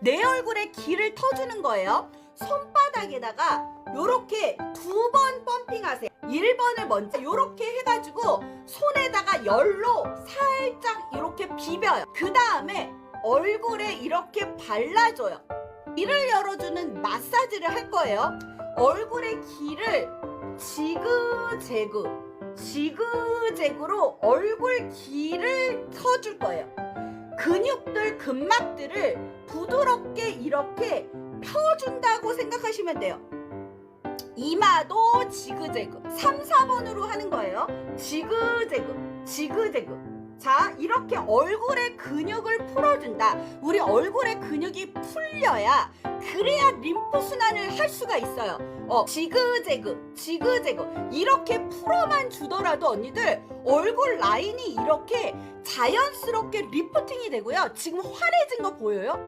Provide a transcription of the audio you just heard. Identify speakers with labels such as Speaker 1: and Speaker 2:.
Speaker 1: 내 얼굴에 기를 터주는 거예요. 손바닥에다가 요렇게 두 번 펌핑하세요. 1번을 먼저 요렇게 해가지고 손에다가 열로 살짝 이렇게 비벼요. 그 다음에 얼굴에 이렇게 발라줘요. 귀를 열어주는 마사지를 할 거예요. 얼굴에 기를 지그재그, 지그재그로 얼굴 기를 터줄 거예요. 근육들, 근막들을 부드럽게 이렇게 펴준다고 생각하시면 돼요. 이마도 지그재그. 3, 4번으로 하는 거예요. 지그재그, 지그재그. 자, 이렇게 얼굴의 근육을 풀어준다. 우리 얼굴의 근육이 풀려야 그래야 림프 순환을 할 수가 있어요. 어, 지그재그, 지그재그. 이렇게 풀어만 주더라도 언니들 얼굴 라인이 이렇게 자연스럽게 리프팅이 되고요. 지금 환해진 거 보여요?